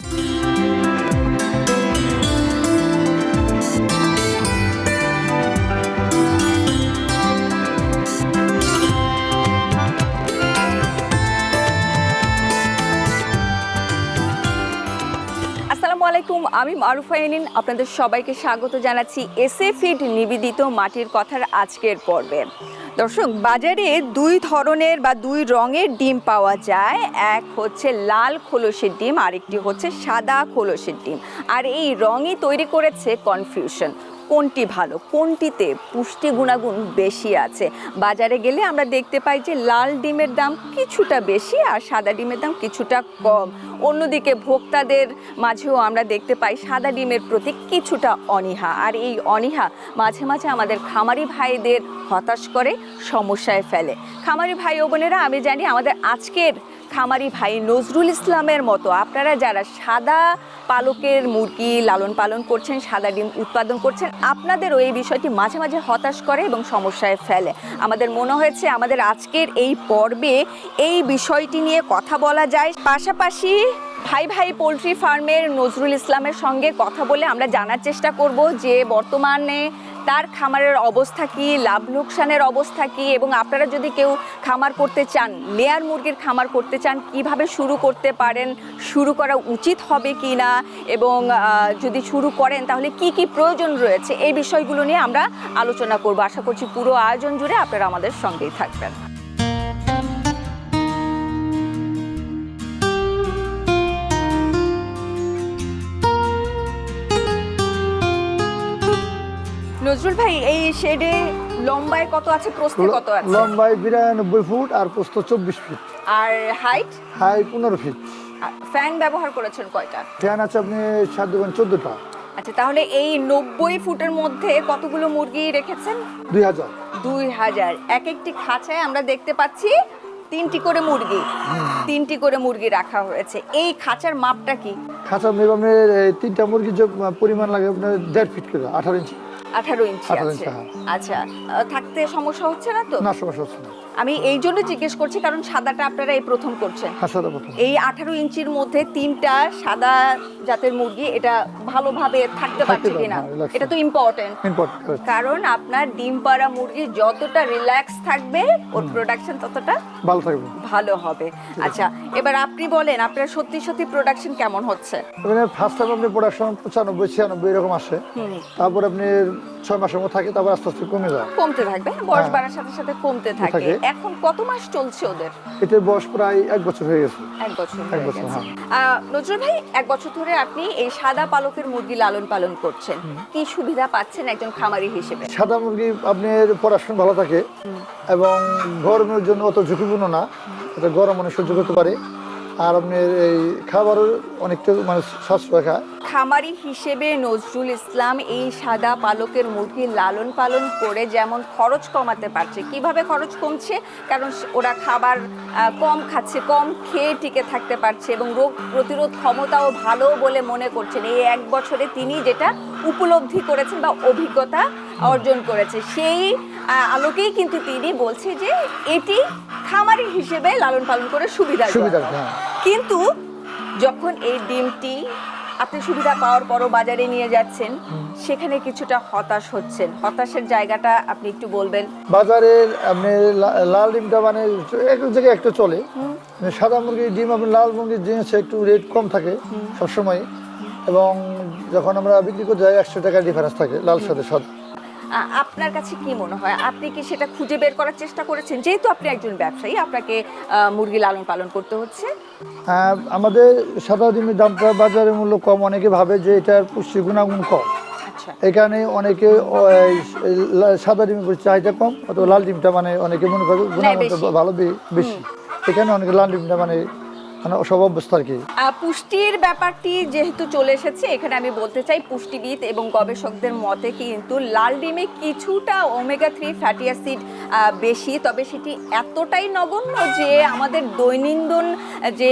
Thank you. আলাইকুম, আমি মারুফা এনিন। আপনাদের সবাইকে স্বাগত জানাচ্ছি এসএ ফিড নিবেদিত মাটির কথার আজকের পর্বে। দর্শক, বাজারে দুই ধরনের বা দুই রঙের ডিম পাওয়া যায়। এক হচ্ছে লাল খোলসের ডিম, আরেকটি হচ্ছে সাদা খোলসের ডিম। আর এই রঙই তৈরি করেছে কনফিউশন কোনটি ভালো? কোনটিতে পুষ্টি গুণাগুণ বেশি আছে? বাজারে গেলে আমরা দেখতে পাই যে লাল ডিমের দাম কিছুটা বেশি আর সাদা ডিমের দাম কিছুটা কম। অন্যদিকে ভোক্তাদের মাঝেও আমরা দেখতে পাই সাদা ডিমের প্রতি কিছুটা অনীহা। আর এই অনীহা মাঝে মাঝে আমাদের খামারি ভাইদের হতাশ করে, সমস্যায় ফেলে। খামারি ভাই ও বোনেরা, আমি জানি আমাদের আজকের খামারি ভাই নজরুল ইসলামের মতো। আপনারা যারা সাদা পালকের মুরগি লালন পালন করছেন, সাদা ডিম উৎপাদন করছেন, আপনাদেরও এই বিষয়টি মাঝে মাঝে হতাশ করে এবং সমস্যায় ফেলে। আমাদের মনে হয়েছে, আমাদের আজকের এই পর্বে এই বিষয়টি নিয়ে কথা বলা যায়। পাশাপাশি ভাই ভাই পোলট্রি ফার্মের নজরুল ইসলামের সঙ্গে কথা বলে আমরা জানার চেষ্টা করব যে বর্তমানে তার খামারের অবস্থা কি? লাভ লোকসানের অবস্থা কি? এবং আপনারা যদি কেউ খামার করতে চান, লেয়ার মুরগির খামার করতে চান, কীভাবে শুরু করতে পারেন? শুরু করা উচিত হবে কি না? এবং যদি শুরু করেন, তাহলে কি কি প্রয়োজন রয়েছে? এই বিষয়গুলো নিয়ে আমরা আলোচনা করব। আশা করছি পুরো আয়োজন জুড়ে আপনারা আমাদের সঙ্গেই থাকবেন। নজরুল ভাই এই শেডে লম্বায় কত আছে? প্রস্থে কত আছে? লম্বায় বিরানব্বই ফুট আর প্রস্থ চব্বিশ ফিট। আর হাইট হাই পনেরো ফিট ফ্যান ব্যবহার করেছেন কয়টা? ফ্যান আছে আপনি সাত দেবেন চোদ্দটা। আচ্ছা তাহলে এই নব্বই ফুটের মধ্যে কতগুলো মুরগি রেখেছেন? দুই হাজার। দুই হাজার। এক একটি খাঁচায় আমরা দেখতে পাচ্ছি তিনটি করে মুরগি। তিনটি করে মুরগি রাখা হয়েছে। এই খাঁচার মাপটা কি? খাঁচা মেয়ে তিনটা মুরগির যে পরিমাণ লাগে আপনার দেড় ফিট করে আঠারো ইঞ্চি আঠারো ইঞ্চি 18 আছে। ইঞ্চি, হ্যাঁ। আচ্ছা আহ, থাকতে সমস্যা হচ্ছে না তো? না সমস্যা হচ্ছে না। আমি এই জন্য জিজ্ঞেস করছি কারণ সাদাটা আপনারা এই প্রথম করছেন। এই আঠারো ইঞ্চির মধ্যে তিনটা সাদা জাতের মুরগি এটা ভালোভাবে থাকতে পারছে কিনা? হ্যাঁ, এটা তো ইম্পর্টেন্ট কারণ আপনার ডিম পাড়া মুরগি যতটা রিল্যাক্স থাকবে ওর প্রোডাকশন ততটা ভালো থাকবে। ভালো হবে। আচ্ছা এবার আপনি বলেন আপনার সত্যি সত্যি প্রোডাকশন কেমন হচ্ছে? ফার্স্ট টাইম আপনি প্রোডাকশন পঁচানব্বই ছিয়ানব্বই এরকম আসে। তারপর আপনি ছয় মাসের মতো থাকে তারপর আস্তে আস্তে কমে যায়। কমতে থাকবে বয়স হ্যাঁ। বাড়ার সাথে সাথে কমতে থাকে। এখন কত মাস চলছে ওদের? এটার বয়স প্রায় এক বছর হয়ে গেছে। এক বছর এক হয়ে বছর, গেছে। হ্যাঁ। আহ, নজরুল ভাই এক বছর ধরে আপনি এই সাদা পালকের মুরগি লালন পালন করছেন। কি সুবিধা পাচ্ছেন একজন খামারি হিসেবে? সাদা মুরগি আপনার পড়াশোনা ভালো থাকে এবং গরমের জন্য অত ঝুঁকিপূর্ণ না। এটা গরম অনেক সহ্য করতে পারে। আর আপনার এই খাবারও অনেকটা মানে সাশ্রয় খায়। খামারি হিসেবে নজরুল ইসলাম এই সাদা পালকের মুরগি লালন পালন করে যেমন খরচ কমাতে পারছে, কীভাবে খরচ কমছে? কারণ ওরা খাবার কম খাচ্ছে, কম খেয়ে টিকে থাকতে পারছে এবং রোগ প্রতিরোধ ক্ষমতাও ভালো বলে মনে করছেন। এই এক বছরে তিনি যেটা উপলব্ধি করেছেন বা অভিজ্ঞতা অর্জন করেছে, সেই আলোকেই কিন্তু তিনি বলছে যে এটি খামারি হিসেবে লালন পালন করে সুবিধা সুবিধা হ্যাঁ। কিন্তু যখন এই ডিমটি আপনি সুবিধা পাওয়ার পরও বাজারে নিয়ে যাচ্ছেন সেখানে কিছুটা হতাশ হচ্ছেন। হতাশের জায়গাটা আপনি একটু বলবেন। বাজারে আপনি লাল ডিমটা মানে এক জায়গায় একটু চলে। মানে সাদা মুরগির ডিম আপনি লাল মুরগির জিনিস একটু রেট কম থাকে সবসময়। এবং যখন আমরা বিক্রি করতে যাই একশো টাকার ডিফারেন্স থাকে লাল সাথে সাদা। আপনার কাছে কি মনে হয়? আপনি কি সেটা খুঁজে বের করার চেষ্টা করেছেন? যেহেতু আপনি একজন ব্যবসায়ী আপনাকে মুরগি লালন পালন করতে হচ্ছে। আমাদের সাদা ডিমের দামটা বাজারের মূল্য কম। অনেকে ভাবে যে এটার পুষ্টি গুণাগুণ কম। আচ্ছা। এখানে অনেকে সাদা ডিমের চাহিদা কম অথবা লাল ডিমটা মানে অনেকে মনে করে গুণাগুণটা ভালো বেশি। এখানে অনেকে লাল ডিমটা মানে মানে সব অবস্থা আর কি। পুষ্টির ব্যাপারটি যেহেতু চলে এসেছে, এখানে আমি বলতে চাই পুষ্টিবিদ এবং গবেষকদের মতে কিন্তু লাল ডিমে কিছুটা ওমেগা থ্রি ফ্যাটি অ্যাসিড বেশি, তবে সেটি এতটাই নগণ্য যে আমাদের দৈনন্দিন যে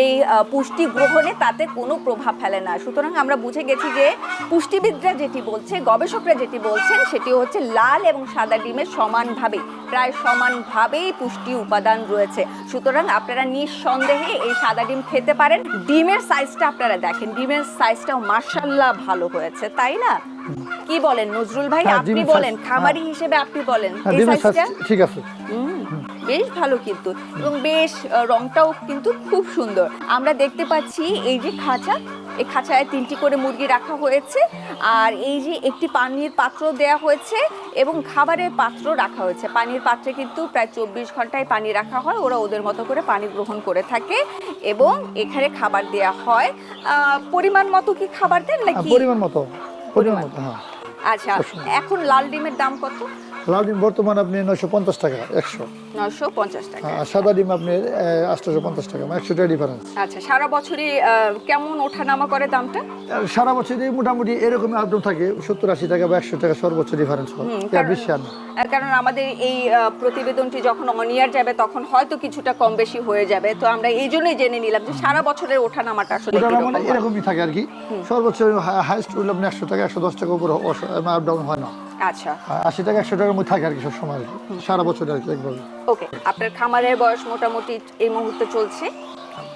পুষ্টি গ্রহণে তাতে কোনো প্রভাব ফেলে না। সুতরাং আমরা বুঝে গেছি যে পুষ্টিবিদরা যেটি বলছে, গবেষকরা যেটি বলছেন, সেটি হচ্ছে লাল এবং সাদা ডিমের সমানভাবে, প্রায় সমানভাবেই পুষ্টি উপাদান রয়েছে। সুতরাং আপনারা নিঃসন্দেহে এই সাদা ডিম খেতে পারেন। ডিমের সাইজটা আপনারা দেখেন। ডিমের সাইজটাও মার্শাল্লাহ ভালো হয়েছে তাই না? কি বলেন নজরুল ভাই? হ্যাঁ, আপনি বলেন খামারি হিসেবে আপনি বলেন। হ্যাঁ এই সাইজটা ঠিক আছে। বেশ ভালো কিন্তু। এবং বেশ রংটাও কিন্তু খুব সুন্দর। আমরা দেখতে পাচ্ছি এই যে খাঁচা। এই খাঁচায় তিনটি করে মুরগি রাখা হয়েছে। আর এই যে একটি পানির পাত্র দেয়া হয়েছে এবং খাবারের পাত্র রাখা হয়েছে। পানির পাত্রে কিন্তু প্রায় চব্বিশ ঘন্টায় পানি রাখা হয়। ওরা ওদের মতো করে পানি গ্রহণ করে থাকে এবং এখানে খাবার দেয়া হয়। আহ, পরিমাণ মতো কি খাবার দেন হ্যাঁ, নাকি পরিমাণ মতো। পরিমাণ। হ্যাঁ। আচ্ছা এখন লাল ডিমের দাম কত? লাল ডিম বর্তমান আপনি নয়শো পঞ্চাশ টাকা একশো। নয়শো পঞ্চাশ টাকা। আর সাদা ডিম আপনি আটশোশো পঞ্চাশ টাকা মানে একশো টাকা ডিফারেন্স আচ্ছা সারা বছরই কেমন ওঠানামা করে দামটা? সারা বছরই মোটামুটি এরকম থাকে সত্তর আশি টাকা বা একশো টাকা সর্বোচ্চ ডিফারেন্স হয়। বেশি আর কারণ আমাদের এই প্রতিবেদনটি যখন অনিয়ার যাবে তখন হয়তো কিছুটা কম বেশি হয়ে যাবে। তো আমরা এই জন্যই জেনে নিলাম যে সারা বছরের ওঠানামাটা আসলে মানে হয়। এরকমই থাকে আর কি। সর্বোচ্চ হাইস্ট উঠলে আপনি একশো টাকা একশো দশ টাকা উপরে আপডাউন হয় না। আচ্ছা। আশি টাকা একশো টাকার মধ্যে থাকে আর কি সবসময় আর কি। সারা বছর আর কি একভাবে ওকে আপনার খামারের বয়স মোটামুটি এই মুহূর্তে চলছে?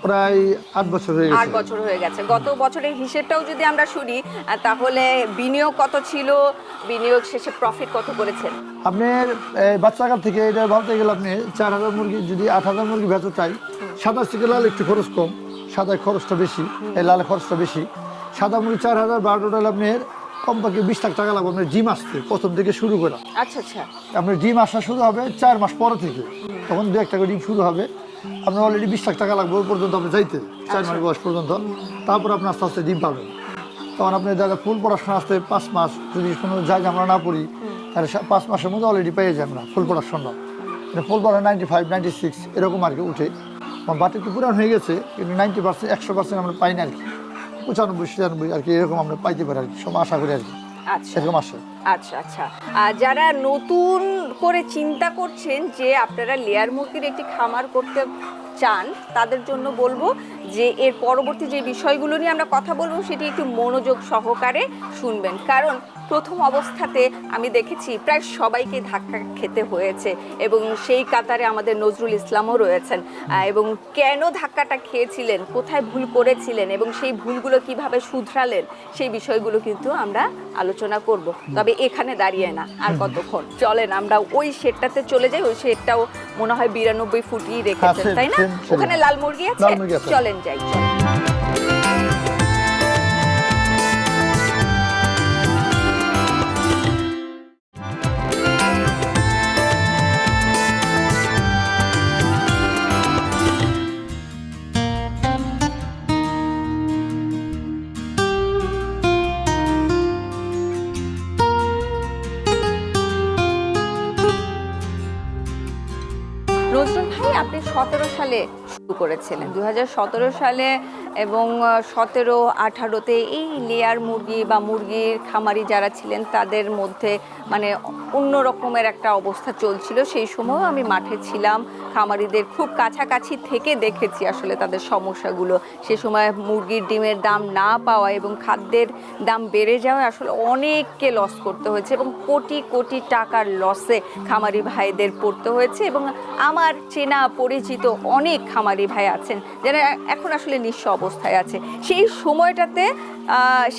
প্রায় আট বছর হয়ে আট গেছে বছর হয়ে গেছে। গত বছরের হিসেবটাও যদি আমরা শুনি আহ, তাহলে বিনিয়োগ কত ছিল? বিনিয়োগ শেষে প্রফিট কত করেছেন? আপনার এই বাচ্চা আকার থেকে এটা ভাবতে গেলে আপনি চার হাজার মুরগি যদি আট হাজার মুরগি ভেতর চাই সাদা থেকে লাল একটু খরচ কম সাদায় খরচটা বেশি এই লালে খরচটা বেশি। সাদা মুরগি চার হাজার বারোটা আপনার কমপক্ষে বিশ লাখ টাকা লাগবে আপনার জিম আসতে প্রথম থেকে শুরু করা। আচ্ছা আচ্ছা। আপনার ডিম আসা শুরু হবে চার মাস পরে থেকে। তখন দু একটা করে ডিম শুরু হবে। আপনার অলরেডি বিশ লাখ টাকা লাগবে ওই পর্যন্ত আপনি যাইতে চার মাস বয়স পর্যন্ত। তারপর আপনি আস্তে আস্তে ডিম পাবেন। তখন আপনি দেখা ফুল পড়াশোনা আসতে পাঁচ মাস যদি কোনো জায়গা আমরা না পড়ি তাহলে পাঁচ মাসের মধ্যে অলরেডি পেয়ে যাই আমরা ফুল পড়াশোনা মানে ফুল পড়া নাইনটি ফাইভ নাইনটি সিক্স এরকম আর কি উঠে। আমার বাটি তো পুরান হয়ে গেছে কিন্তু নাইনটি পার্সেন্ট একশো পার্সেন্ট আমরা পাই না আর কি। পঁচানব্বই ছিয়ানব্বই আর কি এরকম আমরা পাইতে পারি আর কি সব আশা করি আর কি আচ্ছা। এরকম আসে। আচ্ছা আচ্ছা। আর যারা নতুন করে চিন্তা করছেন যে আপনারা লেয়ার মুরগির একটি খামার করতে চান তাদের জন্য বলব যে এর পরবর্তী যে বিষয়গুলো নিয়ে আমরা কথা বলব সেটি একটু মনোযোগ সহকারে শুনবেন। কারণ প্রথম অবস্থাতে আমি দেখেছি প্রায় সবাইকে ধাক্কা খেতে হয়েছে এবং সেই কাতারে আমাদের নজরুল ইসলামও রয়েছেন। এবং কেন ধাক্কাটা খেয়েছিলেন কোথায় ভুল করেছিলেন এবং সেই ভুলগুলো কীভাবে শুধরালেন সেই বিষয়গুলো কিন্তু আমরা আলোচনা করব। তবে এখানে দাঁড়িয়ে না আর কতক্ষণ? চলেন আমরা ওই শেডটাতে চলে যাই ওই শেডটাও মনে হয় বিরানব্বই ফুটই রেখেছেন তাই না. ওখানে লাল মুরগি আছে। চলেন যাই করেছিলেন। দু হাজার সতেরো সালে এবং সতেরো, আঠারোতে এই লেয়ার মুরগি বা মুরগির খামারি যারা ছিলেন তাদের মধ্যে মানে অন্য রকমের একটা অবস্থা চলছিল। সেই সময়ও আমি মাঠে ছিলাম। খামারিদের খুব কাছাকাছি থেকে দেখেছি আসলে তাদের সমস্যাগুলো। সে সময় মুরগির ডিমের দাম না পাওয়া এবং খাদ্যের দাম বেড়ে যাওয়া আসলে অনেককে লস করতে হয়েছে এবং কোটি কোটি টাকার লসে খামারি ভাইদের পড়তে হয়েছে এবং আমার চেনা পরিচিত অনেক খামারি ভাই আছেন, যারা এখন আসলে নিঃস্ব অবস্থায় আছে। সেই সময়টাতে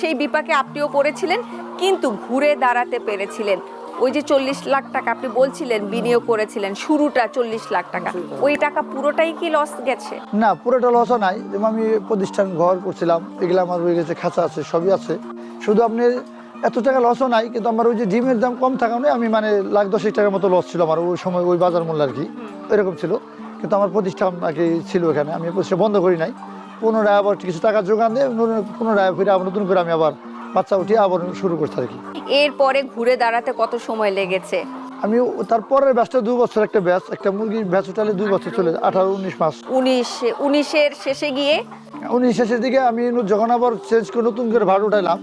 সেই বিপাকে আপনিও পড়েছিলেন কিন্তু ঘুরে দাঁড়াতে পেরেছিলেন। ওই যে চল্লিশ লাখ টাকা আপনি বলছিলেন বিনিয়োগ করেছিলেন শুরুটা চল্লিশ লাখ টাকা। ওই টাকা পুরোটাই কি লস গেছে? না পুরোটা লসও নাই। যেমন আমি প্রতিষ্ঠান ঘর করছিলাম এগুলো আমার হয়ে গেছে খাঁচা আছে সবই আছে। শুধু আপনি এত টাকা লসও নাই কিন্তু আমার ওই যে ডিমের দাম কম থাকা নেই আমি মানে লাখ দশেক টাকার মতো লস ছিল আমার ওই সময় ওই বাজার মূল্য আর কি। এরকম ছিল। কিন্তু আমার প্রতিষ্ঠান আর কি ছিল এখানে। আমি প্রতিষ্ঠান বন্ধ করি নাই। পুনরায় আবার কিছু টাকা যোগান দিয়ে পুনরায়- ফিরে আবার নতুন করে আমি আবার বাচ্চা উঠিয়ে আবার শুরু করতে আর কি এরপরে ঘুরে দাঁড়াতে কত সময় লেগেছে? আমি তারপরের ব্যাচটা দু বছর একটা ব্যাচ একটা মুরগির ব্যাচ উঠালে দুই বছর চলে যায়, আঠারো উনিশ মাস। উনিশ উনিশের শেষে গিয়ে? উনিশ শেষের দিকে আমি যখন আবার চেঞ্জ করে নতুন করে ভাড়া উঠাইলাম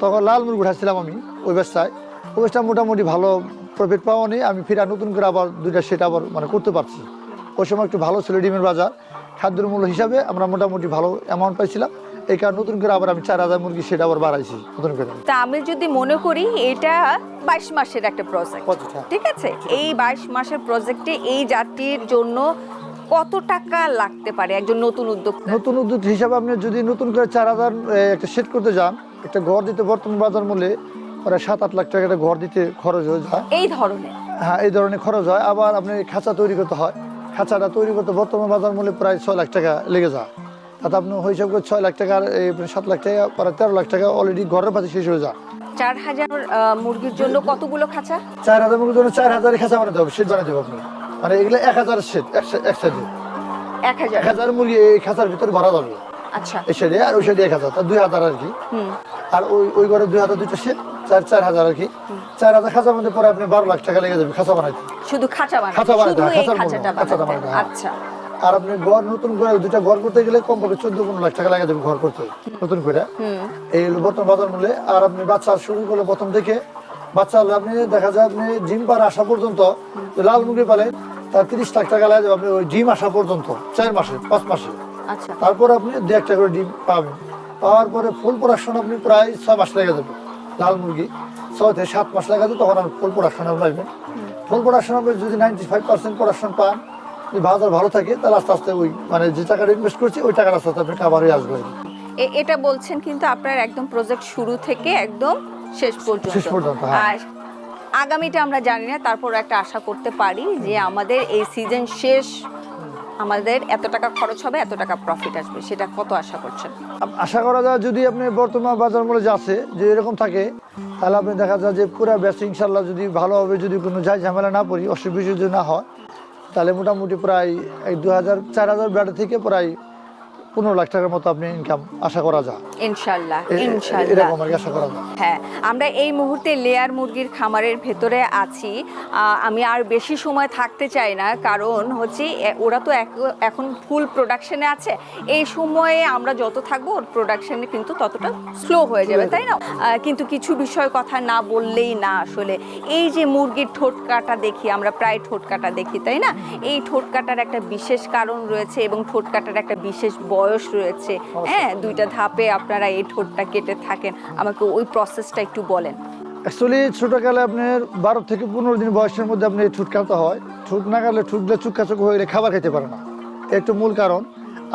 তখন লাল মুরগি উঠাইছিলাম আমি ওই ব্যবসায় ওই ব্যবসা মোটামুটি ভালো প্রফিট পাওয়া নেই আমি ফিরে নতুন করে আবার দুইটা সেটা আবার মানে করতে পারছি। ওই সময় একটু ভালো ছিল ডিমের বাজার। খাদ্যের মূল্য হিসাবে আমরা মোটামুটি ভালো অ্যামাউন্ট পাইছিলাম। এই কারণে নতুন করে আবার আমি চার হাজার মুরগি সেটা আবার বাড়াইছি নতুন করে। তা আমি যদি মনে করি এটা বাইশ মাসের একটা প্রজেক্ট হ্যাঁ। ঠিক আছে? এই বাইশ মাসের প্রজেক্টে এই জাতির জন্য কত টাকা লাগতে পারে একজন নতুন উদ্যোক্তা? নতুন উদ্যোগ হিসাবে আপনি যদি নতুন করে চার হাজার একটা সেট করতে যান একটা ঘর দিতে বর্তমান বাজার মূল্যে প্রায় সাত আট লাখ টাকা একটা ঘর দিতে খরচ হয়ে যায়। এই ধরনের? হ্যাঁ এই ধরনের খরচ হয়। আবার আপনি খাঁচা তৈরি করতে হয়। খাঁচাটা তৈরি করতে বর্তমান বাজার মূল্যে প্রায় ছয় লাখ টাকা লেগে যায়। তাতে আপনি হিসাব করে ছয় লাখ টাকা আর সাত লাখ টাকা প্রায় তেরো লাখ টাকা অলরেডি ঘরের পাশে শেষ হয়ে যায়। চার হাজার মুরগির জন্য কতগুলো খাঁচা? চার হাজার মুরগির জন্য চার হাজারের খাঁচা বানাতে হবে সেট বানাতে হবে আপনি। মানে এগুলো এক হাজারের সেট এক সাইডে। এক হাজার। এক হাজার মুরগি এই খাঁচার ভিতরে ভরা যাবে। আচ্ছা। এই সাইডে আর ওই সাইডে এক হাজার তার দুই হাজার আর কি। আর ওই ওই ঘরে দুই হাজার দুইটা সেট চার চার হাজার আর কি। চার হাজার খাঁচার মধ্যে পরে আপনি বারো লাখ টাকা লেগে যাবে খাঁচা বানাইতে। শুধু খাঁচা খাঁচা হয়, মধ্যে, খাঁচাটা বানাতে বানাতে হয়। আচ্ছা। আর আপনি ঘর নতুন করে দুটা ঘর করতে গেলে কমপক্ষে চোদ্দ পনেরো লাখ টাকা লাগে যাবে ঘর করতে নতুন করে। এই হলো বর্তমান বাজার মূল্যে। আর আপনি বাচ্চা শুরু করলে প্রথম থেকে। বাচ্চা হলে আপনি দেখা যায় আপনি ডিম পার আসা পর্যন্ত লাল মুরগি পালেন তার তিরিশ লাখ টাকা লাগে যাবে আপনি ওই ডিম আসা পর্যন্ত চার মাসে পাঁচ মাসে। আচ্ছা। তারপর আপনি দু একটা করে ডিম পাবেন। পাওয়ার পরে ফুল প্রোডাকশন আপনি প্রায় ছয় মাস লেগে যাবে লাল মুরগি। ছয় থেকে সাত মাস লেগে যাবে তখন আপনি ফুল প্রোডাকশন পাইবেন ফুল প্রোডাকশন আপনি যদি নাইনটি ফাইভ পার্সেন্ট প্রোডাকশন পান যদি বাজার ভালো থাকে তাহলে আস্তে আস্তে ওই মানে যে টাকাটা ইনভেস্ট করছি ওই টাকাটা আস্তে আস্তে আপনি কাবার আসবে। এটা বলছেন কিন্তু আপনার একদম প্রজেক্ট শুরু থেকে একদম শেষ পর্যন্ত। শেষ পর্যন্ত, হ্যাঁ। আর আগামীটা আমরা জানি না তারপর একটা আশা করতে পারি যে আমাদের এই সিজন শেষ আমাদের এত টাকা খরচ হবে, এত টাকা প্রফিট আসবে, সেটা কত আশা করছেন? আশা করা যায় যদি আপনি বর্তমান বাজার মূল্য যাচ্ছে যে এরকম থাকে, তাহলে আপনি দেখা যায় যে পুরো ব্যস্ত ইনশাল্লাহ যদি ভালোভাবে যদি কোনো যাই ঝামেলা না পড়ি, অসুবিধা যদি না হয়, তাহলে মোটামুটি প্রায় এই দু হাজার চার হাজার ব্যাটার থেকে প্রায় পনেরো লাখ টাকার মতো আপনি ইনকাম আশা করা যায়। ইনশাল্লাহ ইনশাল্লাহ। এরকম আর আশা করা যায়। হ্যাঁ আমরা এই মুহূর্তে লেয়ার মুরগির খামারের ভেতরে আছি। আমি আর বেশি সময় থাকতে চাই না কারণ হচ্ছে ওরা তো এখন ফুল প্রোডাকশনে আছে। এই সময়ে আমরা যত থাকব ওর প্রোডাকশনে কিন্তু ততটা স্লো হয়ে যাবে তাই না? কিন্তু কিছু বিষয় কথা না বললেই না আসলে। এই যে মুরগির ঠোঁট কাটা দেখি আমরা প্রায় ঠোঁট কাটা দেখি তাই না? এই ঠোঁট কাটার একটা বিশেষ কারণ রয়েছে এবং ঠোঁট কাটার একটা বিশেষ বয়স রয়েছে। হ্যাঁ দুইটা ধাপে আপনারা এই ঠোঁটটা কেটে থাকেন। আমাকে ওই প্রসেসটা একটু বলেন। অ্যাকচুয়ালি ছোটোকালে আপনার বারো থেকে পনেরো দিন বয়সের মধ্যে আপনি ঠুট কাটতে হয়। ঠুট না কাটলে ঠুটলে চুক্কা চুক হয়ে গেলে খাবার খেতে পারে না। একটু মূল কারণ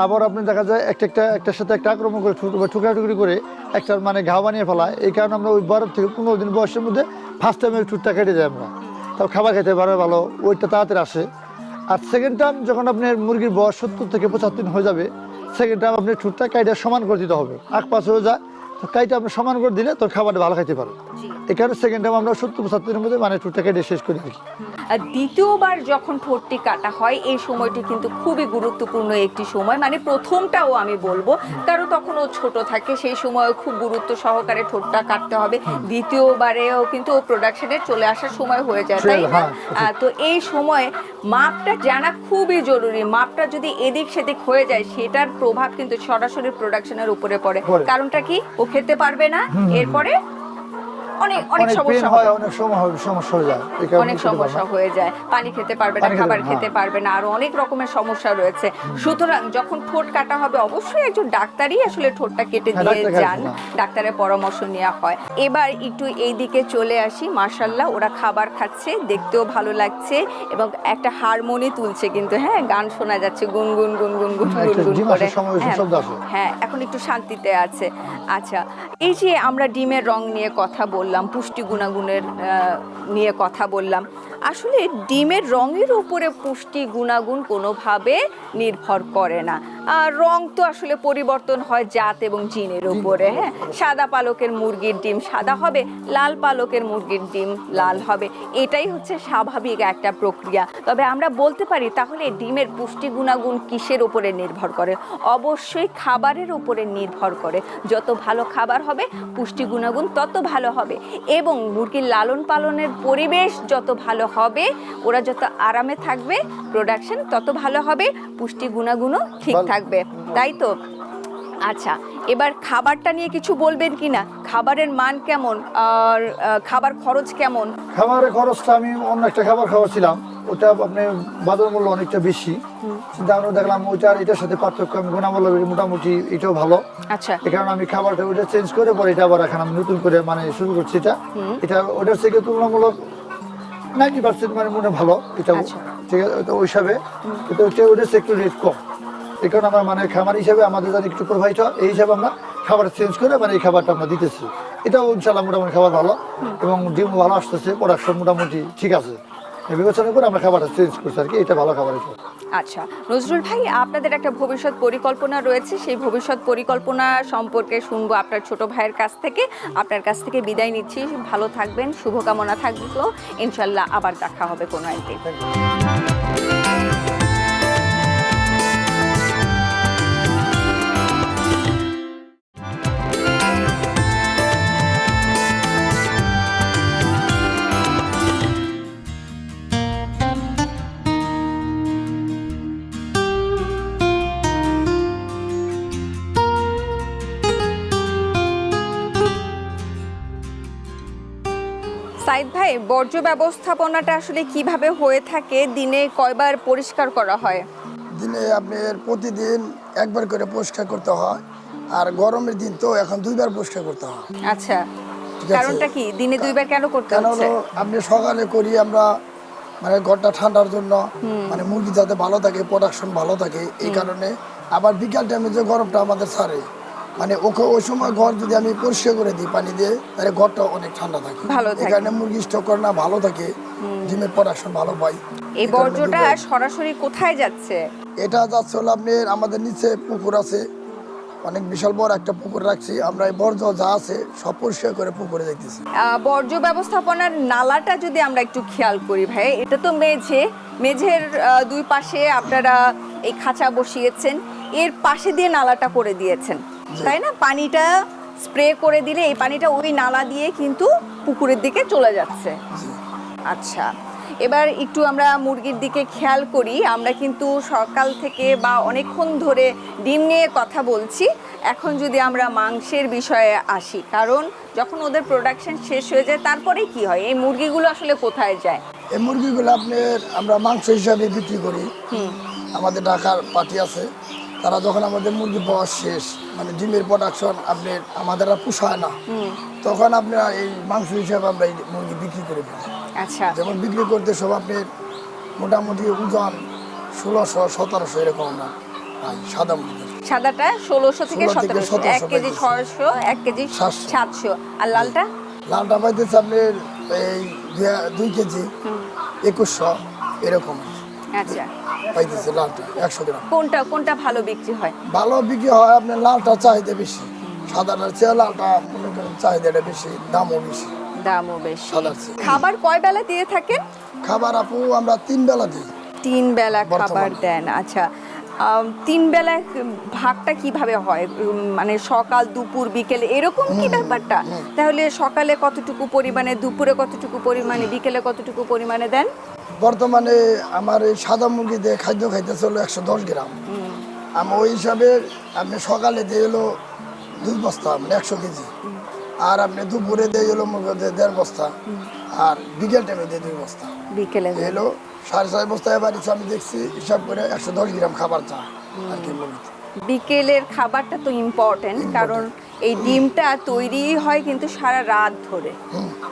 আবার আপনি দেখা যায় একটা একটা একটার সাথে একটা আক্রমণ করে ঠুক ঠুকরা টুকরি করে একটা মানে ঘা বানিয়ে ফেলায়। এই কারণে আমরা ওই বারো থেকে পনেরো দিন বয়সের মধ্যে ফার্স্ট টাইমে ঠুটটা কেটে যাই আমরা। তাও খাবার খেতে পারে ভালো ওইটা তাড়াতাড়ি আসে। আর সেকেন্ড টাইম যখন আপনার মুরগির বয়স সত্তর থেকে পঁচাত্তর দিন হয়ে যাবে সেকেন্ড টাইম আপনি ঠুটটা কাইটা সমান করে দিতে হবে। আগ পাশ যায় তো কাইটা আপনি সমান করে দিলে তোর খাবারটা ভালো খাইতে এই কারণে সেকেন্ড টাইম আমরা সত্তর পঁচাত্তরের মধ্যে মানে কেটে শেষ করি আর কি। দ্বিতীয়বার যখন ঠোঁটটি কাটা হয় এই সময়টি কিন্তু খুবই গুরুত্বপূর্ণ একটি সময়। মানে প্রথমটাও আমি বলব কারণ তখন ও ছোট থাকে সেই সময় খুব গুরুত্ব সহকারে ঠোঁটটা কাটতে হবে। দ্বিতীয়বারেও কিন্তু ও প্রোডাকশনে চলে আসার সময় হয়ে যায় তাই না? হ্যাঁ, তো এই সময় মাপটা জানা খুবই জরুরি। মাপটা যদি এদিক সেদিক হয়ে যায় সেটার প্রভাব কিন্তু সরাসরি প্রোডাকশনের উপরে পড়ে। পড়ে। কারণটা কি? ও খেতে পারবে না। এরপরে অনেক অনেক সমস্যা হয় অনেক সময় সমস্যা হয়ে যায়। অনেক সমস্যা হয়ে যায়। পানি খেতে পারবে না খাবার খেতে হ্যাঁ। পারবে না আরও অনেক রকমের সমস্যা রয়েছে। সুতরাং যখন ঠোঁট কাটা হবে অবশ্যই একজন ডাক্তারই আসলে ঠোঁটটা কেটে হ্যাঁ, দিয়ে যান। ডাক্তারের পরামর্শ নেওয়া হয়। এবার একটু এই দিকে চলে আসি। মার্শাল্লাহ ওরা খাবার খাচ্ছে দেখতেও ভালো লাগছে এবং একটা হারমোনি তুলছে কিন্তু হ্যাঁ গান শোনা যাচ্ছে গুনগুন গুনগুন হ্যাঁ, গুনগুন গুন ডিম করে। হ্যাঁ, হ্যাঁ এখন একটু শান্তিতে আছে। আচ্ছা এই যে আমরা ডিমের রং নিয়ে কথা বললাম পুষ্টি গুণাগুণের নিয়ে কথা বললাম। আসলে ডিমের রঙের উপরে পুষ্টি গুণাগুণ কোনোভাবে নির্ভর করে না। আর রং তো আসলে পরিবর্তন হয় জাত এবং জিনের উপরে হ্যাঁ? সাদা পালকের মুরগির ডিম সাদা হবে লাল পালকের মুরগির ডিম লাল হবে। এটাই হচ্ছে স্বাভাবিক একটা প্রক্রিয়া। তবে আমরা বলতে পারি তাহলে ডিমের পুষ্টি গুণাগুণ কিসের উপরে নির্ভর করে? অবশ্যই খাবারের উপরে নির্ভর করে। যত ভালো খাবার হবে পুষ্টি গুণাগুণ তত ভালো হবে। এবং মুরগির লালন পালনের পরিবেশ যত ভালো হবে ওরা যত আরামে থাকবে প্রোডাকশন তত ভালো হবে পুষ্টি গুণাগুণও ঠিক থাকবে। তাই তো? আচ্ছা এবার খাবারটা নিয়ে কিছু বলবেন কি না খাবারের মান কেমন? আর খাবার খরচ কেমন? খাবারের খরচটা আমি অন্য একটা খাবার খাওয়াছিলাম। ওটা আপনি বাজার মূল্য অনেকটা বেশি। চিন্তা আমরা দেখলাম ওইটা আর এটার সাথে পার্থক্য আমি গুণামূল্য মোটামুটি এটাও ভালো। আচ্ছা। এই কারণে আমি খাবারটা ওইটা চেঞ্জ করে পরে এটা আবার এখন আমি নতুন করে মানে শুরু করছি এটা। এটা ওটার থেকে তুলনামূলক নাইনটি পার্সেন্ট মানে মনে ভালো। এটা আচ্ছা। ঠিক আছে ওই হিসাবে কিন্তু ওইটা ওটার একটু রেট কম। এই কারণে আমার মানে খামার হিসাবে আমাদের যাতে একটু প্রোভাইড হয় এই হিসাবে আমরা খাবার চেঞ্জ করে মানে এই খাবারটা আমরা দিতেছি। এটাও ইনশাল্লাহ মোটামুটি খাবার ভালো এবং ডিম ভালো আসতেছে প্রোডাকশন মোটামুটি ঠিক আছে। বিবেচনা করে আমরা খাবারটা চেঞ্জ করছি আর কি এটা ভালো খাবার এটা আচ্ছা নজরুল ভাই আপনাদের একটা ভবিষ্যৎ পরিকল্পনা রয়েছে সেই ভবিষ্যৎ পরিকল্পনা সম্পর্কে শুনব আপনার ছোট ভাইয়ের কাছ থেকে। আপনার কাছ থেকে বিদায় নিচ্ছি ভালো থাকবেন শুভকামনা থাকল ইনশাল্লাহ আবার দেখা হবে কোনো একদিন। ভাই বর্জ্য ব্যবস্থাপনাটা আসলে কীভাবে হয়ে থাকে? দিনে কয়বার পরিষ্কার করা হয়? দিনে আপনার প্রতিদিন একবার করে পরিষ্কার করতে হয়। আর গরমের দিন তো এখন দুইবার পরিষ্কার করতে হয়। আচ্ছা। কারণটা কি? দিনে দুইবার কেন করতে হচ্ছে? আপনি সকালে করি আমরা মানে ঘরটা ঠান্ডার জন্য মানে মুরগি যাতে ভালো থাকে প্রোডাকশন ভালো থাকে এই কারণে। আবার বিকাল টাইমে যে গরমটা আমাদের ছাড়ে মানে ওকে ওই সময় ঘর যদি আমি পরিষ্কার করে দিই পানি দিয়ে তাহলে ঘরটা অনেক ঠান্ডা থাকে। ভালো থাকে। কারণে মুরগি স্টক করে না ভালো থাকে। ডিমের প্রোডাকশন ভালো পাই। এই বর্জ্যটা সরাসরি কোথায় যাচ্ছে? এটা যাচ্ছে হলো আপনার আমাদের নিচে পুকুর আছে। অনেক বিশাল বড় একটা পুকুর রাখছি। আমরা এই বর্জ্য যা আছে সব পরিষ্কার করে পুকুরে আহ, বর্জ্য ব্যবস্থাপনার নালাটা যদি আমরা একটু খেয়াল করি ভাই এটা তো মেঝে। মেঝের দুই পাশে আপনারা এই খাঁচা বসিয়েছেন। এর পাশে দিয়ে নালাটা করে দিয়েছেন। তাই না? পানিটা স্প্রে করে দিলে এই পানিটা ওই নালা দিয়ে কিন্তু পুকুরের দিকে চলে যাচ্ছে। আচ্ছা এবার একটু আমরা মুরগির দিকে খেয়াল করি। আমরা কিন্তু সকাল থেকে বা অনেকক্ষণ ধরে ডিম নিয়ে কথা বলছি। এখন যদি আমরা মাংসের বিষয়ে আসি কারণ যখন ওদের প্রোডাকশন শেষ হয়ে যায় তারপরে কি হয়? এই মুরগিগুলো আসলে কোথায় যায়? এই মুরগিগুলো আপনার আমরা মাংস হিসাবে বিক্রি করি। আমাদের ঢাকার পার্টি আছে। তারা যখন আমাদের মুরগি বয়স শেষ মানে ডিমের প্রোডাকশন আপনার আমাদের আর পোষায় না। তখন আপনার এই মাংস হিসাবে আমরা এই মুরগি বিক্রি করে ফেলি আচ্ছা। যেমন বিক্রি করতে সব আপনার মোটামুটি ওজন ষোলোশো সতেরোশো এরকম আমরা সাদা মুরগি। সাদাটা ষোলোশো থেকে সতেরোশো। এক কেজি ছয়শো এক কেজি সাতশো। আর লালটা? লালটা পাইতেছে আপনার এই দুই- দুই কেজি একুশশো এরকম। আচ্ছা। পাইতেছে লালটা একশো গ্রাম। কোনটা কোনটা ভালো বিক্রি হয়? ভালো বিক্রি হয় আপনার লালটা চাহিদা বেশি। সাদাটার চেয়ে লালটা মনে করেন চাহিদাটা বেশি দামও বেশি। দামও বেশি। সাদার চেয়ে। খাবার কয় বেলা দিয়ে থাকেন? খাবার আপু আমরা তিন বেলা দিই। তিন বেলা খাবার দেন আচ্ছা। তিন বেলা ভাগটা কীভাবে হয়? মানে সকাল দুপুর বিকেলে এরকম কি ব্যাপারটা? তাহলে সকালে কতটুকু পরিমাণে দুপুরে কতটুকু পরিমাণে বিকেলে কতটুকু পরিমাণে দেন? বর্তমানে আমার এই সাদা মুরগি দিয়ে খাদ্য খাইতেছে হলো একশো দশ গ্রাম। আমি ওই হিসাবে আপনি সকালে দিয়ে হলো দুই বস্তা মানে একশো কেজি। আর আপনি দুপুরে দিয়ে হলো দেড় বস্তা। আর বিকেল টাইমে দিয়ে দুই বস্তা। বিকেলে এলো সাড়ে ছয় বস্তা এবার হচ্ছে আমি দেখছি হিসাব করে একশো দশ গ্রাম খাবার চা আর কি বিকেলের খাবারটা তো ইম্পর্টেন্ট কারণ এই ডিমটা তৈরি হয় কিন্তু সারা রাত ধরে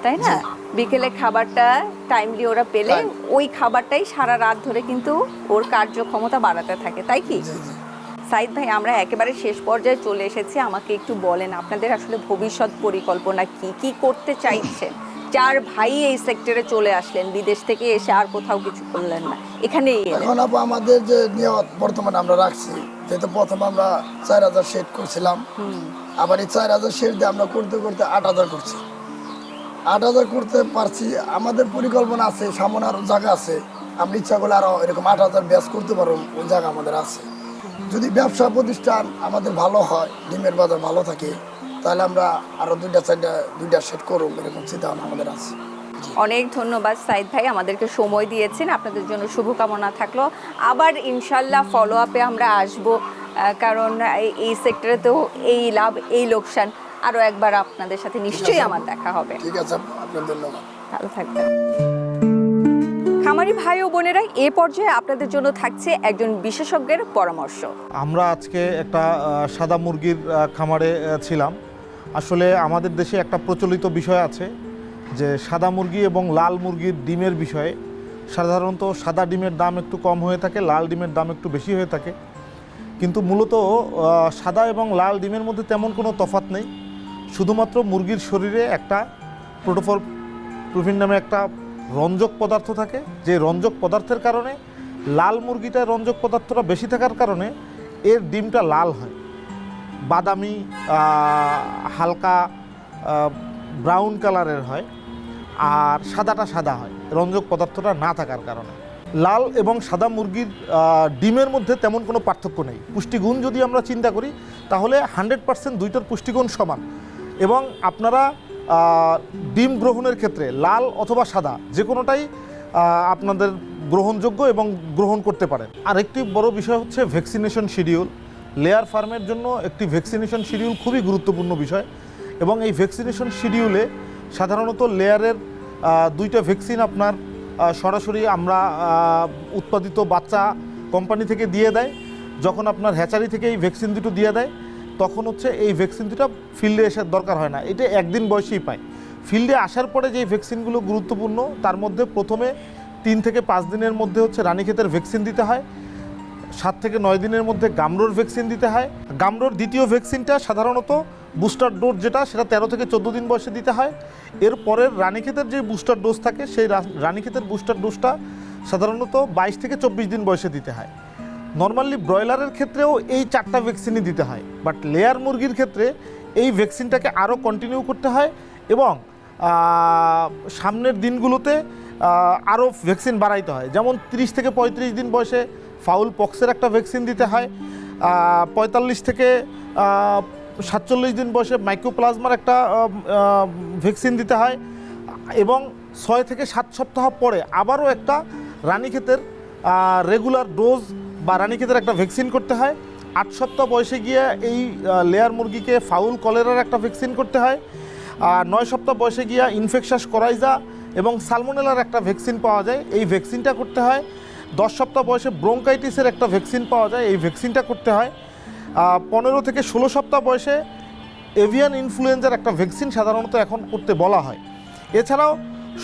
তাই না? বিকেলে খাবারটা টাইমলি ওরা পেলে ওই খাবারটাই সারা রাত ধরে কিন্তু ওর কার্যক্ষমতা বাড়াতে থাকে তাই কি? সাইদ ভাই আমরা একেবারে শেষ পর্যায়ে চলে এসেছি। আমাকে একটু বলেন আপনাদের আসলে ভবিষ্যৎ পরিকল্পনা কি? কি করতে চাইছেন? চার ভাই এই সেক্টরে চলে আসলেন বিদেশ থেকে এসে আর কোথাও কিছু করলেন না। এখানেই এখন আপু আমাদের যে নিয়ত বর্তমানে আমরা রাখছি যেহেতু প্রথম আমরা চার হাজার সেট করছিলাম আবার এই চার হাজার সেট দিয়ে আমরা করতে করতে আট হাজার করছি। আট হাজার করতে পারছি আমাদের পরিকল্পনা আছে সামনে আরও জায়গা আছে। আমরা ইচ্ছা করলে আরও এরকম আট হাজার ব্যাস করতে পারব ওই জায়গা আমাদের আছে। যদি ব্যবসা প্রতিষ্ঠান আমাদের ভালো হয় ডিমের বাজার ভালো থাকে তাহলে আমরা আরও দুইটা চারটা দুইটা সেট করব এরকম চিন্তা আমাদের আছে। অনেক ধন্যবাদ সাইদ ভাই আমাদেরকে সময় দিয়েছেন আপনাদের জন্য শুভকামনা থাকল। আবার ইনশাল্লাহ ফলো আপে আমরা আসব কারণ এই- এই সেক্টরে তো এই লাভ এই লোকসান আরও একবার আপনাদের সাথে নিশ্চয়ই আমার দেখা হবে। ঠিক আছে আপনার ধন্যবাদ। ভালো থাকবেন। খামারি ভাই ও বোনেরা এ পর্যায়ে আপনাদের জন্য থাকছে একজন বিশেষজ্ঞের পরামর্শ। আমরা আজকে একটা সাদা মুরগির খামারে ছিলাম। আসলে আমাদের দেশে একটা প্রচলিত বিষয় আছে যে সাদা মুরগি এবং লাল মুরগির ডিমের বিষয়ে সাধারণত সাদা ডিমের দাম একটু কম হয়ে থাকে, লাল ডিমের দাম একটু বেশি হয়ে থাকে। কিন্তু মূলত সাদা এবং লাল ডিমের মধ্যে তেমন কোনো তফাত নেই। শুধুমাত্র মুরগির শরীরে একটা প্রোটোফল প্রোভিন নামে একটা রঞ্জক পদার্থ থাকে। যে রঞ্জক পদার্থের কারণে লাল মুরগিটায় রঞ্জক পদার্থটা বেশি থাকার কারণে এর ডিমটা লাল হয়। বাদামি হালকা ব্রাউন কালারের হয় আর সাদাটা সাদা হয়, রঞ্জক পদার্থটা না থাকার কারণে। লাল এবং সাদা মুরগির ডিমের মধ্যে তেমন কোনো পার্থক্য নেই। পুষ্টিগুণ যদি আমরা চিন্তা করি, তাহলে হান্ড্রেড পার্সেন্ট দুইটার পুষ্টিগুণ সমান। এবং আপনারা ডিম গ্রহণের ক্ষেত্রে লাল অথবা সাদা, যে কোনোটাই আপনাদের গ্রহণযোগ্য এবং গ্রহণ করতে পারেন। আর একটি বড় বিষয় হচ্ছে ভ্যাকসিনেশন শিডিউল লেয়ার ফার্মের জন্য একটি ভ্যাকসিনেশন শিডিউল খুবই গুরুত্বপূর্ণ বিষয় এবং এই ভ্যাকসিনেশন শিডিউলে সাধারণত লেয়ারের দুইটা ভ্যাকসিন আপনার সরাসরি আমরা উৎপাদিত বাচ্চা কোম্পানি থেকে দিয়ে দেয়। যখন আপনার হ্যাচারি থেকে এই ভ্যাকসিন দুটো দিয়ে দেয় তখন হচ্ছে এই ভ্যাকসিন দুটো ফিল্ডে আসার দরকার হয় না। এটা একদিন বয়সেই পায়। ফিল্ডে আসার পরে যে ভ্যাকসিনগুলো গুরুত্বপূর্ণ, তার মধ্যে প্রথমে তিন থেকে পাঁচ দিনের মধ্যে হচ্ছে রানীক্ষেতের ভ্যাকসিন দিতে হয়। সাত থেকে নয় দিনের মধ্যে গামরোর ভ্যাকসিন দিতে হয়। গামরোর দ্বিতীয় ভ্যাকসিনটা সাধারণত বুস্টার ডোজ যেটা, সেটা তেরো থেকে চোদ্দ দিন বয়সে দিতে হয়। এর পরের রানীক্ষেতের যে বুস্টার ডোজ থাকে, সেই রানীক্ষেতের বুস্টার ডোজটা সাধারণত বাইশ থেকে চব্বিশ দিন বয়সে দিতে হয়। নর্মালি ব্রয়লারের ক্ষেত্রেও এই চারটা ভ্যাকসিনই দিতে হয়। বাট লেয়ার মুরগির ক্ষেত্রে এই ভ্যাকসিনটাকে আরও কন্টিনিউ করতে হয় এবং সামনের দিনগুলোতে আরও ভ্যাকসিন বাড়াইতে হয়। যেমন 30 থেকে পঁয়ত্রিশ দিন বয়সে ফাউল পক্সের একটা ভ্যাকসিন দিতে হয় পঁয়তাল্লিশ থেকে সাতচল্লিশ দিন বয়সে মাইক্রোপ্লাজমার একটা ভ্যাকসিন দিতে হয় এবং ছয় থেকে সাত সপ্তাহ পরে আবারও একটা রানীক্ষেতের রেগুলার ডোজ বা রানীক্ষেতের একটা ভ্যাকসিন করতে হয়। আট সপ্তাহ বয়সে গিয়ে এই লেয়ার মুরগিকে ফাউল কলেরার একটা ভ্যাকসিন করতে হয়। আর নয় সপ্তাহ বয়সে গিয়া ইনফেকশাস করাইজা এবং সালমোনেলার একটা ভ্যাকসিন পাওয়া যায়। এই ভ্যাকসিনটা করতে হয়। দশ সপ্তাহ বয়সে ব্রোঙ্কাইটিসের একটা ভ্যাকসিন পাওয়া যায়। এই ভ্যাকসিনটা করতে হয়। পনেরো থেকে ষোলো সপ্তাহ বয়সে এভিয়ান ইনফ্লুয়েঞ্জার একটা ভ্যাকসিন সাধারণত এখন করতে বলা হয়। এছাড়াও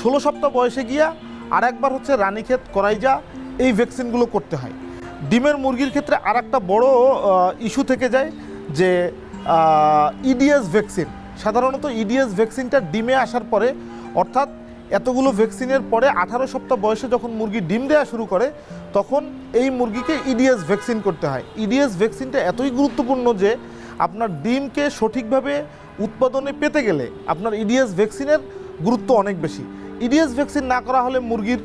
ষোলো সপ্তাহ বয়সে গিয়া আর একবার হচ্ছে রানীক্ষেত করাইজা এই ভ্যাকসিনগুলো করতে হয়। ডিমের মুরগির ক্ষেত্রে আর একটা বড় ইস্যু থেকে যায় যে ইডিএস ভ্যাকসিন সাধারণত ইডিএস ভ্যাকসিনটা ডিমে আসার পরে, অর্থাৎ এতগুলো ভ্যাকসিনের পরে আঠারো সপ্তাহ বয়সে যখন মুরগি ডিম দেওয়া শুরু করে, তখন এই মুরগিকে ইডিএস ভ্যাকসিন করতে হয়। ইডিএস ভ্যাকসিনটা এতই গুরুত্বপূর্ণ যে, আপনার ডিমকে সঠিকভাবে উৎপাদনে পেতে গেলে আপনার ইডিএস ভ্যাকসিনের গুরুত্ব অনেক বেশি। ইডিএস ভ্যাকসিন না করা হলে মুরগির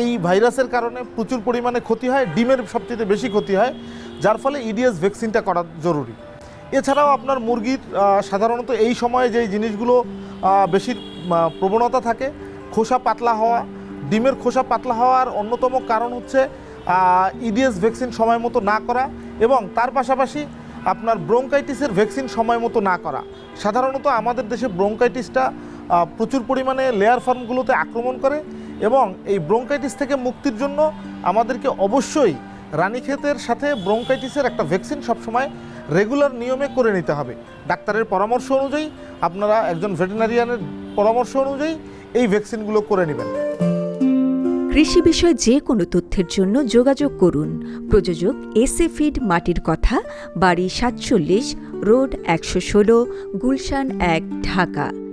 এই ভাইরাসের কারণে প্রচুর পরিমাণে ক্ষতি হয়, ডিমের সবচেয়ে বেশি ক্ষতি হয়, যার ফলে ইডিএস ভ্যাকসিনটা করা জরুরি। এছাড়াও আপনার মুরগির সাধারণত এই সময়ে যেই জিনিসগুলো বেশি প্রবণতা থাকে, খোসা পাতলা হওয়া, ডিমের খোসা পাতলা হওয়ার অন্যতম কারণ হচ্ছে ইডিএস ভ্যাকসিন সময় মতো না করা এবং তার পাশাপাশি আপনার ব্রোঙ্কাইটিসের ভ্যাকসিন সময় মতো না করা। সাধারণত আমাদের দেশে ব্রোঙ্কাইটিসটা প্রচুর পরিমাণে লেয়ার ফার্মগুলোতে আক্রমণ করে এবং এই ব্রোঙ্কাইটিস থেকে মুক্তির জন্য আমাদেরকে অবশ্যই রানীক্ষেতের সাথে ব্রোঙ্কাইটিসের একটা ভ্যাকসিন সবসময় রেগুলার নিয়মে করে নিতে হবে। ডাক্তারের পরামর্শ অনুযায়ী, আপনারা একজন ভেটেরিনারিয়ানের পরামর্শ অনুযায়ী এই ভ্যাকসিনগুলো করে নেবেন। কৃষি বিষয়ে যে কোনো তথ্যের জন্য যোগাযোগ করুন। প্রযোজক এসএ ফিড মাটির কথা, বাড়ি সাতচল্লিশ, রোড একশো ষোলো, গুলশান এক, ঢাকা।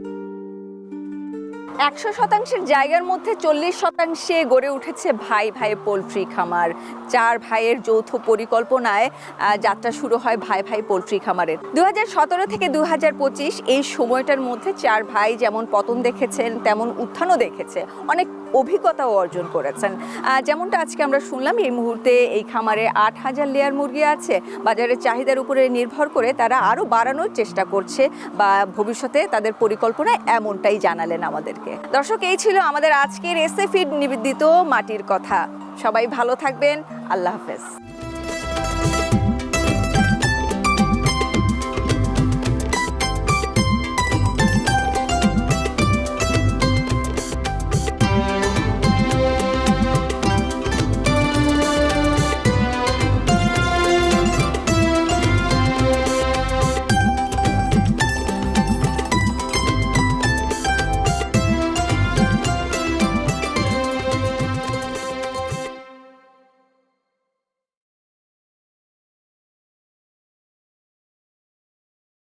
একশো শতাংশের জায়গার মধ্যে চল্লিশ শতাংশে গড়ে উঠেছে ভাই ভাই পোলট্রি খামার। চার ভাইয়ের যৌথ পরিকল্পনায় যাত্রা শুরু হয় ভাই ভাই পোলট্রি খামারের। দু হাজার সতেরো থেকে দু হাজার পঁচিশ এই সময়টার মধ্যে চার ভাই যেমন পতন দেখেছেন, তেমন উত্থানও দেখেছে। অনেক অভিজ্ঞতাও অর্জন করেছেন। যেমনটা আজকে আমরা শুনলাম, এই মুহূর্তে এই খামারে আট হাজার লেয়ার মুরগি আছে। বাজারের চাহিদার উপরে নির্ভর করে তারা আরও বাড়ানোর চেষ্টা করছে বা ভবিষ্যতে তাদের পরিকল্পনা এমনটাই জানালেন আমাদেরকে দর্শক, এই ছিল আমাদের আজকের এসএ ফিড নিবেদিত মাটির কথা। সবাই ভালো থাকবেন। আল্লাহ হাফেজ।